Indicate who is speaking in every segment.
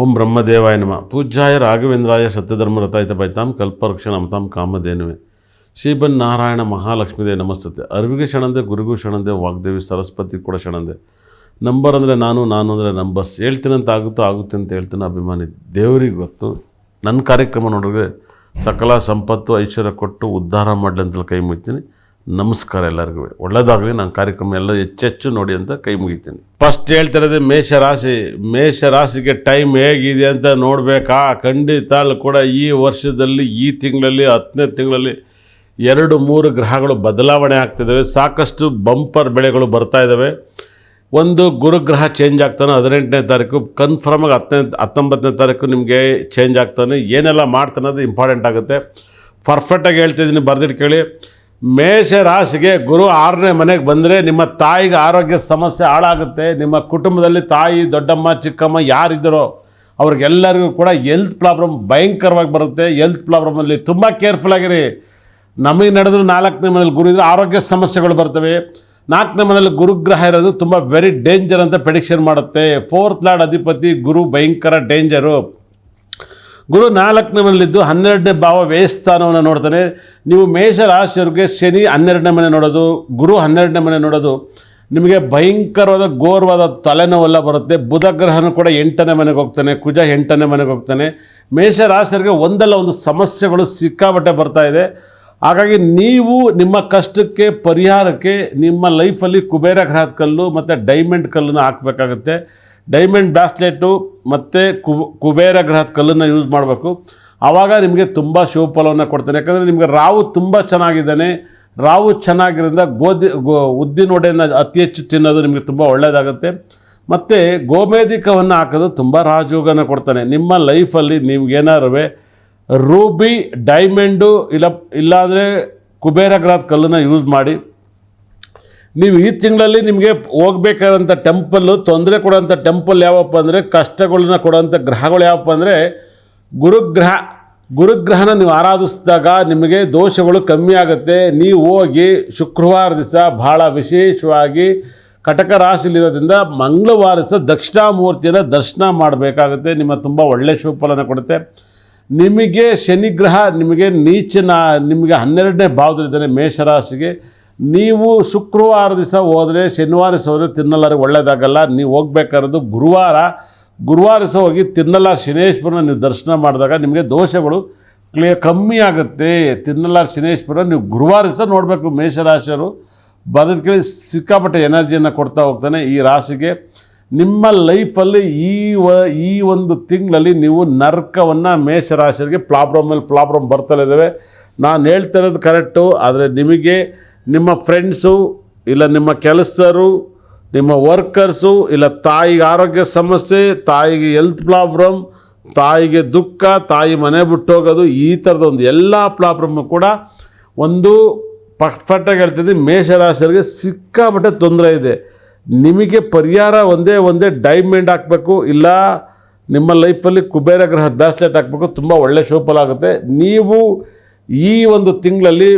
Speaker 1: ಓಂ ಬ್ರಹ್ಮದೇವಾಯ ನಮ. ಪೂಜ್ಯಾಯ ರಾಘವೇಂದ್ರಾಯ ಸತ್ಯಧರ್ಮರತಾಯಿತ ಬೈತಾಂ ಕಲ್ಪವೃಕ್ಷ ನಮತಾಂ ಕಾಮಧೇನುವೆ. ಶ್ರೀಬನ್ ನಾರಾಯಣ ಮಹಾಲಕ್ಷ್ಮೀದೇ ನಮಸ್ತತೆ. ಅರಿವಿಗೆ ಶಣಂದೆ ಗುರುಗೂ ಶಣಂದೆ ವಾಗ್ದೇವಿ ಸರಸ್ವತಿ ಕೂಡ ಶಣಂದೆ ನಂಬರ್ ಅಂದರೆ ನಾನು ನಾನು ಅಂದರೆ ನಂಬರ್ಸ್ ಹೇಳ್ತೀನಂತ ಆಗುತ್ತೋ ಆಗುತ್ತೆ ಅಂತ ಹೇಳ್ತೀನಿ ಅಭಿಮಾನಿ. ದೇವರಿಗೆ ಗೊತ್ತು. ನನ್ನ ಕಾರ್ಯಕ್ರಮ ನೋಡಿದ್ರೆ ಸಕಲ ಸಂಪತ್ತು, ಐಶ್ವರ್ಯ ಕೊಟ್ಟು ಉದ್ಧಾರ ಮಾಡಲಿ ಅಂತ ಕೈ ಮುಗಿತೀನಿ. ನಮಸ್ಕಾರ ಎಲ್ಲರಿಗೂ. ಒಳ್ಳೇದಾಗಲಿ ನಾನು ಕಾರ್ಯಕ್ರಮ ಎಲ್ಲ ಹೆಚ್ಚೆಚ್ಚು ನೋಡಿ ಅಂತ ಕೈ ಮುಗಿತೀನಿ. ಫಸ್ಟ್ ಹೇಳ್ತಿರೋದು ಮೇಷ ರಾಶಿ ಮೇಷ ರಾಶಿಗೆ ಟೈಮ್ ಹೇಗಿದೆ ಅಂತ ನೋಡಬೇಕಾ? ಖಂಡಿತ ಕೂಡ ಈ ವರ್ಷದಲ್ಲಿ, ಈ ತಿಂಗಳಲ್ಲಿ, ಹತ್ತನೇ ತಿಂಗಳಲ್ಲಿ ಎರಡು, ಮೂರು ಗ್ರಹಗಳು ಬದಲಾವಣೆ ಆಗ್ತಿದ್ದಾವೆ ಸಾಕಷ್ಟು ಬಂಪರ್ ಬೆಳೆಗಳು ಬರ್ತಾ ಇದ್ದಾವೆ ಒಂದು ಗುರುಗ್ರಹ ಚೇಂಜ್ ಆಗ್ತಾನೆ, ಹದಿನೆಂಟನೇ ತಾರೀಕು. ಕನ್ಫರ್ಮಾಗಿ ಹತ್ತನೇ, ಹತ್ತೊಂಬತ್ತನೇ ತಾರೀಕು ನಿಮಗೆ ಚೇಂಜ್ ಆಗ್ತಾನೆ. ಏನೆಲ್ಲ ಮಾಡ್ತಾನೆ ಅದು ಇಂಪಾರ್ಟೆಂಟ್ ಆಗುತ್ತೆ. ಪರ್ಫೆಕ್ಟಾಗಿ ಹೇಳ್ತಿದ್ದೀನಿ ಬರೆದಿಟ್ಕೊಳ್ಳಿ ಮೇಷ ರಾಶಿಗೆ ಗುರು ಆರನೇ ಮನೆಗೆ ಬಂದರೆ ನಿಮ್ಮ ತಾಯಿಗೆ ಆರೋಗ್ಯ ಸಮಸ್ಯೆ ಹಾಳಾಗುತ್ತೆ. ನಿಮ್ಮ ಕುಟುಂಬದಲ್ಲಿ ತಾಯಿ, ದೊಡ್ಡಮ್ಮ, ಚಿಕ್ಕಮ್ಮ ಯಾರಿದ್ದರೋ ಅವ್ರಿಗೆಲ್ಲರಿಗೂ ಕೂಡ ಎಲ್ತ್ ಪ್ರಾಬ್ಲಮ್ ಭಯಂಕರವಾಗಿ ಬರುತ್ತೆ. ಎಲ್ತ್ ಪ್ರಾಬ್ಲಮಲ್ಲಿ ತುಂಬ ಕೇರ್ಫುಲ್ ಆಗಿರಿ. ನಮಗೆ ನಡೆದ್ರು ನಾಲ್ಕನೇ ಮನೇಲಿ ಗುರು ಇದ್ರೆ ಆರೋಗ್ಯ ಸಮಸ್ಯೆಗಳು ಬರ್ತವೆ. ನಾಲ್ಕನೇ ಮನೇಲಿ ಗುರುಗ್ರಹ ಇರೋದು ತುಂಬ ವೆರಿ ಡೇಂಜರ್ ಅಂತ ಪ್ರೆಡಿಕ್ಷನ್ ಮಾಡುತ್ತೆ. ಫೋರ್ತ್ ಲಾರ್ಡ್ ಅಧಿಪತಿ ಗುರು ಭಯಂಕರ ಡೇಂಜರು ಗುರು ನಾಲ್ಕನೇ ಮನೆಯಲ್ಲಿದ್ದು ಹನ್ನೆರಡನೇ ಭಾವ ವ್ಯಯಸ್ಥಾನವನ್ನು ನೋಡ್ತಾನೆ. ನೀವು ಮೇಷ ರಾಶಿಯವ್ರಿಗೆ ಶನಿ ಹನ್ನೆರಡನೇ ಮನೆ ನೋಡೋದು, ಗುರು ಹನ್ನೆರಡನೇ ಮನೆ ನೋಡೋದು. ನಿಮಗೆ ಭಯಂಕರವಾದ, ಘೋರವಾದ ತಲೆನೋವೆಲ್ಲ ಬರುತ್ತೆ. ಬುಧ ಗ್ರಹನೂ ಕೂಡ ಎಂಟನೇ ಮನೆಗೆ ಹೋಗ್ತಾನೆ, ಕುಜ ಎಂಟನೇ ಮನೆಗೆ ಹೋಗ್ತಾನೆ. ಮೇಷ ರಾಶಿಯರಿಗೆ ಒಂದಲ್ಲ, ಒಂದು ಸಮಸ್ಯೆಗಳು ಸಿಕ್ಕಾಬಟ್ಟೆ ಬರ್ತಾ ಇದೆ. ಹಾಗಾಗಿ ನೀವು ನಿಮ್ಮ ಕಷ್ಟಕ್ಕೆ, ಪರಿಹಾರಕ್ಕೆ ನಿಮ್ಮ ಲೈಫಲ್ಲಿ ಕುಬೇರ ಗ್ರಹದ ಕಲ್ಲು ಮತ್ತು ಡೈಮಂಡ್ ಕಲ್ಲನ್ನು ಹಾಕಬೇಕಾಗುತ್ತೆ. ಡೈಮಂಡ್ ಬ್ರಾಸ್ಲೆಟು ಮತ್ತು ಕುಬೇರ ಗ್ರಹದ ಕಲ್ಲನ್ನು ಯೂಸ್ ಮಾಡಬೇಕು. ಆವಾಗ ನಿಮಗೆ ತುಂಬ ಶುಭಫಲವನ್ನು ಕೊಡ್ತಾನೆ. ಯಾಕಂದರೆ ನಿಮಗೆ ರಾವು ತುಂಬ ಚೆನ್ನಾಗಿದ್ದಾನೆ. ರಾವು ಚೆನ್ನಾಗಿರೋದ್ರಿಂದ ಗೋಧಿ, ಗೋ ಉದ್ದಿನ ಒಡೆಯನ್ನು ಅತಿ ಹೆಚ್ಚು ತಿನ್ನೋದು ನಿಮಗೆ ತುಂಬ ಒಳ್ಳೆಯದಾಗುತ್ತೆ ಮತ್ತು ಗೋಮೇಧಿಕವನ್ನು ಹಾಕೋದು ತುಂಬ ರಾಜಯೋಗನ ಕೊಡ್ತಾನೆ. ನಿಮ್ಮ ಲೈಫಲ್ಲಿ ನಿಮ್ಗೇನಾರು ರೂಬಿ, ಡೈಮಂಡು ಇಲ್ಲ ಇಲ್ಲಾಂದರೆ ಕುಬೇರ ಗ್ರಹದ ಕಲ್ಲನ್ನು ಯೂಸ್ ಮಾಡಿ ನೀವು ಈ ತಿಂಗಳಲ್ಲಿ ನಿಮಗೆ ಹೋಗ್ಬೇಕಾದಂಥ ಟೆಂಪಲ್ಲು ತೊಂದರೆ ಕೊಡೋಂಥ ಟೆಂಪಲ್ ಯಾವಪ್ಪ ಅಂದರೆ ಕಷ್ಟಗಳನ್ನ ಕೊಡೋಂಥ ಗ್ರಹಗಳು ಯಾವಪ್ಪ ಅಂದರೆ ಗುರುಗ್ರಹ. ಗುರುಗ್ರಹನ ನೀವು ಆರಾಧಿಸಿದಾಗ ನಿಮಗೆ ದೋಷಗಳು ಕಮ್ಮಿ ಆಗುತ್ತೆ. ನೀವು ಹೋಗಿ ಶುಕ್ರವಾರ ದಿವಸ ಭಾಳ ವಿಶೇಷವಾಗಿ ಕಟಕ ರಾಶಿಲಿರೋದ್ರಿಂದ ಮಂಗಳವಾರ ದಿವಸ ದಕ್ಷಿಣಾಮೂರ್ತಿಯನ್ನು ದರ್ಶನ ಮಾಡಬೇಕಾಗುತ್ತೆ. ನಿಮ್ಮ ತುಂಬ ಒಳ್ಳೆಯ ಶುಭಫಲನ ಕೊಡುತ್ತೆ. ನಿಮಗೆ ಶನಿಗ್ರಹ ನಿಮಗೆ ನೀಚನ ನಿಮಗೆ ಹನ್ನೆರಡನೇ ಭಾವದಲ್ಲಿದ್ದಾನೆ ಮೇಷರಾಶಿಗೆ ನೀವು ಶುಕ್ರವಾರ ದಿವಸ ಹೋದರೆ, ಶನಿವಾರ ದಿವಸ ಹೋದರೆ ತಿನ್ನಲಾರಿಗೆ ಒಳ್ಳೆಯದಾಗಲ್ಲ ನೀವು ಹೋಗ್ಬೇಕಾದ್ರದ್ದು ಗುರುವಾರ. ಗುರುವಾರ ದಿವಸ ಹೋಗಿ ತಿನ್ನಲ ಶನೇಶ್ವರನ ನೀವು ದರ್ಶನ ಮಾಡಿದಾಗ ನಿಮಗೆ ದೋಷಗಳು ಕ್ಲಿಯ ಕಮ್ಮಿ ಆಗುತ್ತೆ. ತಿನ್ನಲ ಶನೇಶ್ವರ ನೀವು ಗುರುವಾರ ದಿವಸ ನೋಡಬೇಕು ಮೇಷರಾಶಿಯವರು ಬದುಕಿ ಸಿಕ್ಕಾಪಟ್ಟೆ ಎನರ್ಜಿಯನ್ನು ಕೊಡ್ತಾ ಹೋಗ್ತಾನೆ. ಈ ರಾಶಿಗೆ ನಿಮ್ಮ ಲೈಫಲ್ಲಿ ಈ ವ, ಈ ಒಂದು ತಿಂಗಳಲ್ಲಿ ನೀವು ನರ್ಕವನ್ನು ಮೇಷರಾಶಿಯರಿಗೆ ಪ್ಲಾಬ್ರಮ್ ಮೇಲೆ ಪ್ಲಾಬ್ರಮ್ ಬರ್ತಾ ಇದ್ದಾವೆ. ನಾನು ಹೇಳ್ತಾ ಇರೋದು ಕರೆಕ್ಟು, ಆದರೆ ನಿಮಗೆ ನಿಮ್ಮ ಫ್ರೆಂಡ್ಸು ಇಲ್ಲ ನಿಮ್ಮ ಕೆಲಸರು, ನಿಮ್ಮ ವರ್ಕರ್ಸು ಇಲ್ಲ ತಾಯಿಗೆ ಆರೋಗ್ಯ ಸಮಸ್ಯೆ, ತಾಯಿಗೆ ಹೆಲ್ತ್ ಪ್ರಾಬ್ಲಮ್ ತಾಯಿಗೆ ದುಃಖ, ತಾಯಿ ಮನೆ ಬಿಟ್ಟು ಹೋಗೋದು, ಈ ಥರದ ಒಂದು ಎಲ್ಲ ಪ್ರಾಬ್ಲಮ್ಮು ಕೂಡ ಒಂದು ಪರ್ಫೆಕ್ಟಾಗಿ ಹೇಳ್ತಿದ್ದೀನಿ ಮೇಷರಾಶಿಯರಿಗೆ ಸಿಕ್ಕಾಪಟ್ಟೆ ತೊಂದರೆ ಇದೆ. ನಿಮಗೆ ಪರಿಹಾರ ಒಂದೇ ಒಂದೇ ಡೈಮಂಡ್ ಹಾಕಬೇಕು, ಇಲ್ಲ ನಿಮ್ಮ ಲೈಫಲ್ಲಿ ಕುಬೇರ ಗ್ರಹ ಬ್ಯಾಸ್ಲೆಟ್ ಹಾಕಬೇಕು, ತುಂಬ ಒಳ್ಳೆ ಶೋಫಲ ಆಗುತ್ತೆ. ನೀವು ಈ ಒಂದು ತಿಂಗಳಲ್ಲಿ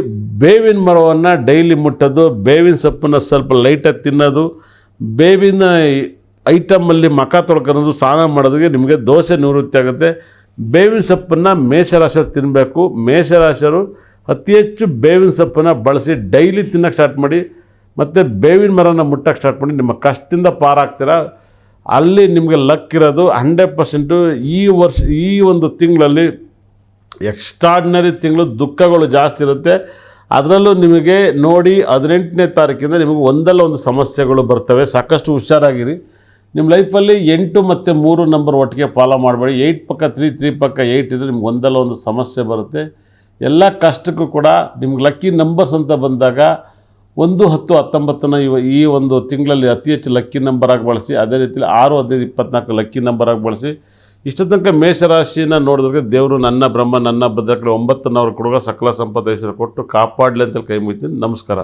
Speaker 1: ಬೇವಿನ ಮರವನ್ನು ಡೈಲಿ ಮುಟ್ಟೋದು, ಬೇವಿನ ಸೊಪ್ಪನ್ನು ಸ್ವಲ್ಪ ಲೈಟಾಗಿ ತಿನ್ನೋದು, ಬೇವಿನ ಐಟಮಲ್ಲಿ ಮಖ ತೊಳ್ಕೊಳೋದು, ಸ್ನಾನ ಮಾಡೋದಕ್ಕೆ ನಿಮಗೆ ದೋಸೆ ನಿವೃತ್ತಿ ಆಗುತ್ತೆ. ಬೇವಿನ ಸೊಪ್ಪನ್ನು ಮೇಷರಾಶರು ತಿನ್ನಬೇಕು ಮೇಷರಾಶರು ಅತಿ ಹೆಚ್ಚು ಬೇವಿನ ಸೊಪ್ಪನ್ನು ಬಳಸಿ ಡೈಲಿ ತಿನ್ನೋಕ್ಕೆ ಸ್ಟಾರ್ಟ್ ಮಾಡಿ, ಮತ್ತು ಬೇವಿನ ಮರನ ಮುಟ್ಟಕ್ಕೆ ಸ್ಟಾರ್ಟ್ ಮಾಡಿ ನಿಮ್ಮ ಕಷ್ಟದಿಂದ ಪಾರಾಗ್ತೀರ? ಅಲ್ಲಿ ನಿಮಗೆ ಲಕ್ ಇರೋದು. ಹಂಡ್ರೆಡ್ ಪರ್ಸೆಂಟು ಈ ವರ್ಷ, ಈ ಒಂದು ತಿಂಗಳಲ್ಲಿ ಎಕ್ಸ್ಟ್ರಾಡ್ನರಿ ತಿಂಗಳು ದುಃಖಗಳು ಜಾಸ್ತಿ ಇರುತ್ತೆ. ಅದರಲ್ಲೂ ನಿಮಗೆ ನೋಡಿ ಹದಿನೆಂಟನೇ ತಾರೀಕಿಂದ ನಿಮಗೆ ಒಂದಲ್ಲ ಒಂದು ಸಮಸ್ಯೆಗಳು ಬರ್ತವೆ. ಸಾಕಷ್ಟು ಹುಷಾರಾಗಿರಿ. ನಿಮ್ಮ ಲೈಫಲ್ಲಿ ಎಂಟು ಮತ್ತು ಮೂರು ನಂಬರ್ ಒಟ್ಟಿಗೆ ಫಾಲೋ ಮಾಡಬೇಡಿ. ಏಯ್ಟ್ ಪಕ್ಕ ತ್ರೀ ತ್ರೀ ಪಕ್ಕ ಏಯ್ಟ್ ಇದ್ದರೆ ನಿಮ್ಗೆ ಒಂದಲ್ಲ ಒಂದು ಸಮಸ್ಯೆ ಬರುತ್ತೆ. ಎಲ್ಲ ಕಷ್ಟಕ್ಕೂ ಕೂಡ ನಿಮ್ಗೆ ಲಕ್ಕಿ ನಂಬರ್ಸ್ ಅಂತ ಬಂದಾಗ ಒಂದು ಹತ್ತು ಹತ್ತೊಂಬತ್ತನ ಇವ ಈ ಒಂದು ತಿಂಗಳಲ್ಲಿ ಅತಿ ಹೆಚ್ಚು ಲಕ್ಕಿ ನಂಬರಾಗಿ ಬಳಸಿ, ಅದೇ ರೀತಿಯಲ್ಲಿ ಆರು, ಹದಿನೈದು, ಇಪ್ಪತ್ನಾಲ್ಕು ಲಕ್ಕಿ ನಂಬರಾಗಿ ಬಳಸಿ ಇಷ್ಟ ತನಕ ಮೇಷರಾಶಿನ ನೋಡಿದ್ರೆ ದೇವರು ನನ್ನ ಬ್ರಹ್ಮ, ನನ್ನ ಭದ್ರಕಡೆ ಒಂಬತ್ತನವ್ರ ಕೊಡುಗ ಸಕಲ ಸಂಪದ ಕೊಟ್ಟು ಕಾಪಾಡಲಿ ಅಂತ ಕೈ ಮುಗಿತೀನಿ. ನಮಸ್ಕಾರ.